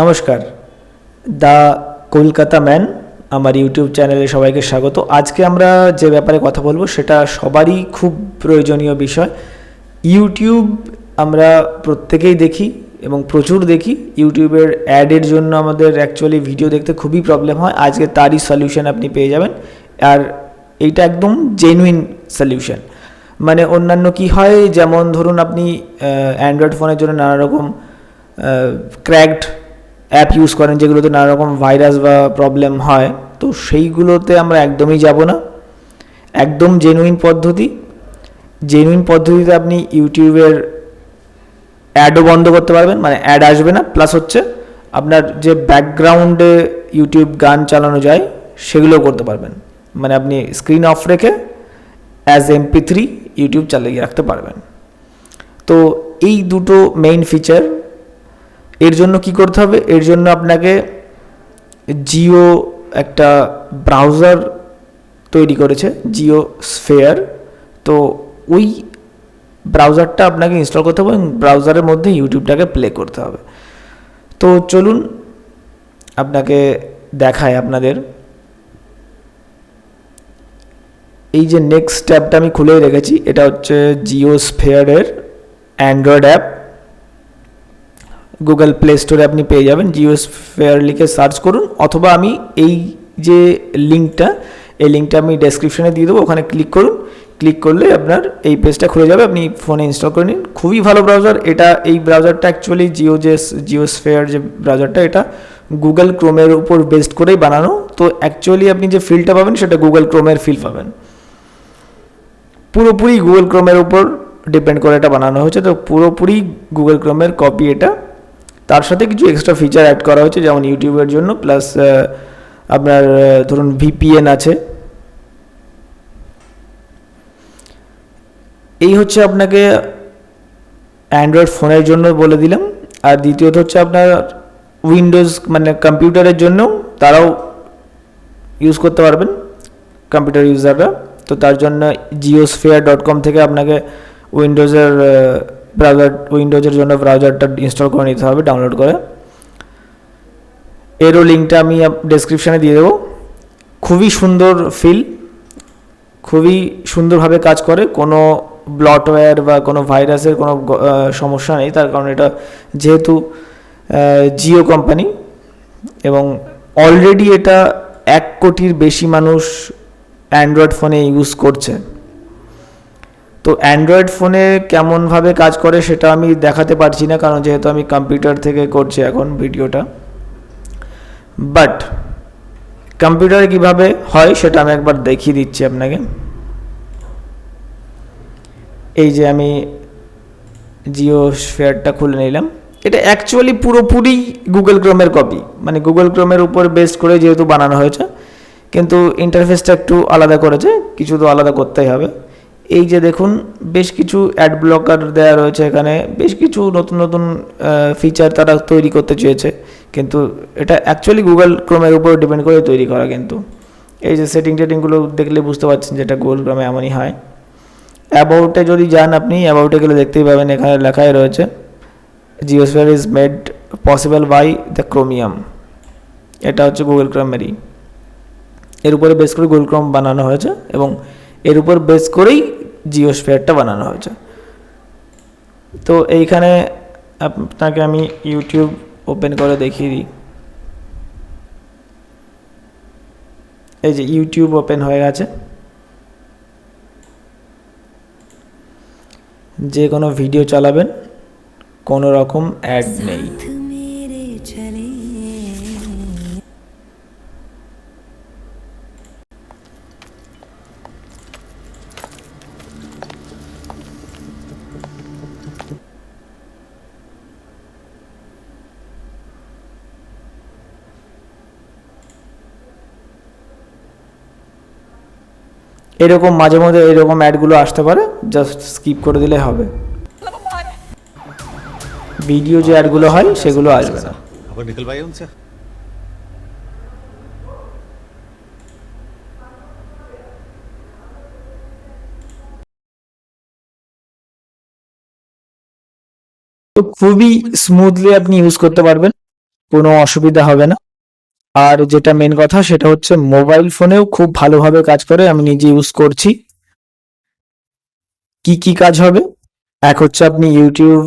নমস্কার। The Kolkata man, আমার YouTube চ্যানেলে সবাইকে স্বাগত। আজকে আমরা যে ব্যাপারে কথা বলব সেটা সবারই খুব প্রয়োজনীয় বিষয়। ইউটিউব আমরা প্রত্যেকেই দেখি এবং প্রচুর দেখি। ইউটিউবের অ্যাডের জন্য আমাদের অ্যাকচুয়ালি ভিডিও দেখতে খুবই প্রবলেম হয়। আজকে তারই সলিউশন আপনি পেয়ে যাবেন। আর এইটা একদম জেনুইন সলিউশন মানে অন্যান্য কি হয়? যেমন ধরুন আপনি অ্যান্ড্রয়েড ফোনের জন্য নানা রকম ক্র্যাকড অ্যাপ ইউজ করেন যেগুলোতে নানা রকম ভাইরাস বা প্রবলেম হয়, তো সেইগুলোতে আমরা একদমই যাব না। একদম জেনুইন পদ্ধতি। জেনুইন পদ্ধতিতে আপনি ইউটিউবের অ্যাডও বন্ধ করতে পারবেন মানে অ্যাড আসবে না। প্লাস হচ্ছে আপনার যে ব্যাকগ্রাউন্ডে ইউটিউব গান চালানো যায়, সেগুলোও করতে পারবেন। মানে আপনি স্ক্রিন অফ রেখে অ্যাজ এমপি থ্রি ইউটিউব চালিয়ে রাখতে পারবেন। তো এই দুটো মেইন ফিচার এর জন্য কি করতে হবে? এর জন্য আপনাকে জিও একটা ব্রাউজার তৈরি করেছে, জিও স্ফেয়ার। তো ওই ব্রাউজারটা আপনাকে ইনস্টল করতে হবে এবং ব্রাউজারের মধ্যে ইউটিউবটাকে প্লে করতে হবে। তো চলুন আপনাকে দেখায় আপনাদের। এই যে নেক্সট ট্যাবটা আমি খুলেই রেখেছি, এটা হচ্ছে জিও স্ফেয়ারের অ্যান্ড্রয়েড অ্যাপ গুগল প্লে স্টোরে আপনি পেয়ে যাবেন। জিও স্ফেয়ার লিখে সার্চ করুন অথবা আমি এই যে লিঙ্কটা এই লিঙ্কটা আমি ডেসক্রিপশনে দিয়ে দেবো, ওখানে ক্লিক করুন। ক্লিক করলে আপনার এই পেজটা খুলে যাবে। আপনি ফোনে ইনস্টল করে নিন। খুবই ভালো ব্রাউজার এটা এই ব্রাউজারটা অ্যাকচুয়ালি জিও যে জিও স্ফেয়ার যে ব্রাউজারটা এটা গুগল ক্রোমের উপর বেসড করেই বানানো। তো অ্যাকচুয়ালি আপনি যে ফিলটা পাবেন, সেটা গুগল ক্রোমের ফিল পাবেন। পুরোপুরি গুগল ক্রোমের উপর ডিপেন্ড করে এটা বানানো হয়েছে। তো পুরোপুরি গুগল ক্রোমের কপি এটা তার সাথে কিছু এক্সট্রা ফিচার অ্যাড করা হয়েছে, যেমন ইউটিউবের জন্য প্লাস আপনার ধরুন ভিপিএন আছে। এই হচ্ছে আপনাকে অ্যান্ড্রয়েড ফোনের জন্য বলে দিলাম। আর দ্বিতীয়ত হচ্ছে আপনার উইন্ডোজ মানে কম্পিউটারের জন্য তারাও ইউজ করতে পারবেন কম্পিউটার ইউজাররা তো তার জন্য জিওস্ফেয়ার ডট কম থেকে আপনাকে উইন্ডোজের ব্রাউজার উইন্ডোজের জন্য ব্রাউজারটা ইনস্টল করে নিতে হবে ডাউনলোড করে। এরও লিঙ্কটা আমি ডেসক্রিপশানে দিয়ে দেবো। খুবই সুন্দর ফিল খুবই সুন্দরভাবে কাজ করে। কোনো ব্লটওয়্যার বা কোনো ভাইরাসের কোনো সমস্যা নেই। তার কারণ এটা যেহেতু জিও কোম্পানি এবং অলরেডি এটা এক কোটির বেশি মানুষ অ্যান্ড্রয়েড ফোনে ইউজ করছে। তো অ্যান্ড্রয়েড ফোনে কেমনভাবে কাজ করে সেটা আমি দেখাতে পারছি না, কারণ যেহেতু আমি কম্পিউটার থেকে করছি এখন ভিডিওটা। বাট কম্পিউটারে কীভাবে হয় সেটা আমি একবার দেখিয়ে দিচ্ছি আপনাকে। এই যে আমি জিও স্ফেয়ারটা খুলে নিলাম। এটা অ্যাকচুয়ালি পুরোপুরি গুগল ক্রোমের কপি মানে গুগল ক্রোমের উপর বেস্ট করে যেহেতু বানানো হয়েছে, কিন্তু ইন্টারফেসটা একটু আলাদা করেছে, কিছু তো আলাদা করতেই হবে। এই যে দেখুন, বেশ কিছু অ্যাড ব্লকার দেওয়া রয়েছে এখানে, বেশ কিছু নতুন নতুন ফিচার তারা তৈরি করতে চেয়েছে। কিন্তু এটা অ্যাকচুয়ালি গুগল ক্রোমের উপর ডিপেন্ড করে তৈরি করা কিন্তু। এই যে সেটিং টেটিংগুলো দেখলে বুঝতে পারছেন যেটা গুগল ক্রোমে এমনই হয়। অ্যাবাউটে যদি যান আপনি অ্যাবাউটে গেলে দেখতেই পাবেন এখানে লেখাই রয়েছে geosphere is made possible by the chromium এটা হচ্ছে গুগল ক্রোমেরই এর উপরে বেশ করে গুগল ক্রোম বানানো হয়েছে এবং এর উপর বেস করেই জিওস্ফিয়ারটা বানানো হয়েছে। তো এইখানে আপনাকে আমি ইউটিউব ওপেন করে দেখিয়ে দিই। এই যে ইউটিউব ওপেন হয়ে গেছে। যে কোনো ভিডিও চালাবেন, কোনো রকম অ্যাড নেই। এরকম মাঝে মধ্যে এরকম অ্যাডগুলো আসতে পারে জাস্ট স্কিপ করে দিলে হবে। ভিডিও যে অ্যাডগুলো হয় সেগুলো আসবে না। তো খুবই স্মুথলি আপনি ইউজ করতে পারবেন কোনো অসুবিধা হবে না। আর যেটা মেন কথা সেটা হচ্ছে মোবাইল ফোনেও খুব ভালোভাবে কাজ করে, আমি নিজে ইউজ করছি। কি কি কাজ হবে? এক হচ্ছে আপনি ইউটিউব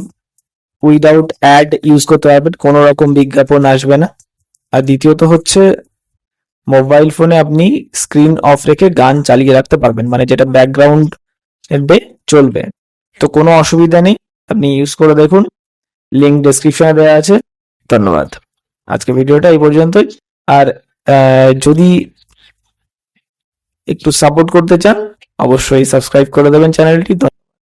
উইদাউট অ্যাড ইউজ করতে পারবেন, কোনো রকম বিজ্ঞাপন আসবে না। আর দ্বিতীয়ত হচ্ছে মোবাইল ফোনে আপনি স্ক্রিন অফ রেখে গান চালিয়ে রাখতে পারবেন মানে যেটা ব্যাকগ্রাউন্ড চলবে। তো কোনো অসুবিধা নেই, আপনি ইউজ করে দেখুন। লিঙ্ক ডেসক্রিপশনে দেওয়া আছে। ধন্যবাদ। আজকে ভিডিওটা এই পর্যন্তই। আর যদি একটু সাপোর্ট করতে চান অবশ্যই সাবস্ক্রাইব করে দেবেন চ্যানেলটি